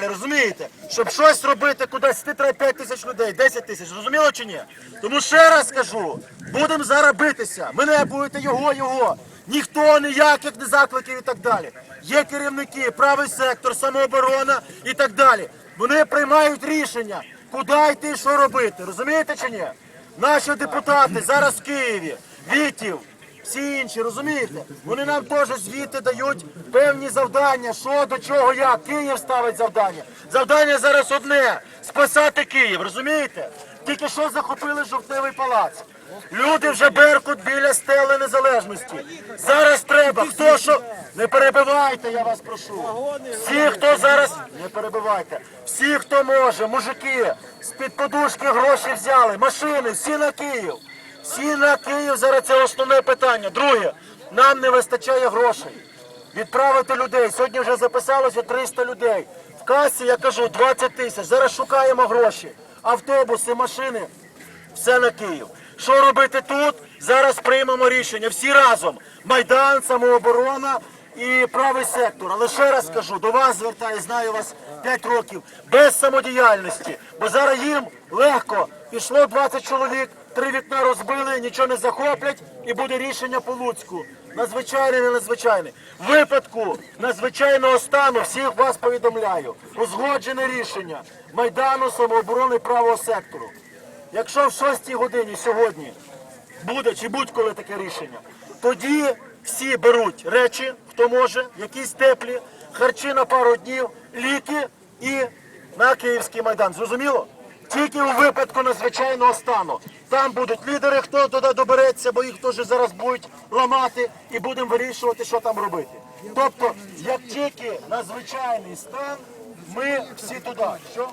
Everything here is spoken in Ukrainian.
далі. Розумієте? Щоб щось робити, кудись йти треба 5 тисяч людей, 10 тисяч. Розуміло чи ні? Тому ще раз скажу, будемо зараз битися. Мене будете його, його. Ніхто ніяких не закликів і так далі. Є керівники, правий сектор, самооборона і так далі. Вони приймають рішення, куди йти, що робити. Розумієте чи ні? Наші депутати зараз в Києві, Вітів, всі інші, розумієте? Вони нам теж звідти дають певні завдання, що до чого, як. Київ ставить завдання. Завдання зараз одне спасати Київ, розумієте? Тільки що захопили жовтневий палац. Люди вже беркут біля стели незалежності. Зараз треба, хто що. Не перебивайте, я вас прошу. Всі, хто зараз. Не перебивайте. Всі, хто може, мужики, з-під подушки гроші взяли, машини, всі на Київ. Всі на Київ зараз це основне питання. Друге, нам не вистачає грошей. Відправити людей. Сьогодні вже записалося 300 людей. В касі я кажу 20 тисяч. Зараз шукаємо гроші. Автобуси, машини, все на Київ. Що робити тут? Зараз приймемо рішення. Всі разом. Майдан, самооборона і правий сектор. Але ще раз скажу, до вас звертаюся, знаю вас 5 років, без самодіяльності. Бо зараз їм легко. Пішло 20 чоловік, три вікна розбили, нічого не захоплять, і буде рішення по Луцьку. Надзвичайне, не надзвичайне. Випадку надзвичайного стану всіх вас повідомляю. Узгоджене рішення Майдану, самооборони правого сектору. Якщо в 6 годині сьогодні буде чи будь-коли таке рішення, тоді всі беруть речі, хто може, якісь теплі, харчі на пару днів, ліки і на Київський майдан. Зрозуміло? Тільки у випадку надзвичайного стану. Там будуть лідери, хто туди добереться, бо їх теж зараз будуть ламати, і будемо вирішувати, що там робити. Тобто, як тільки надзвичайний стан, ми всі туди. Що?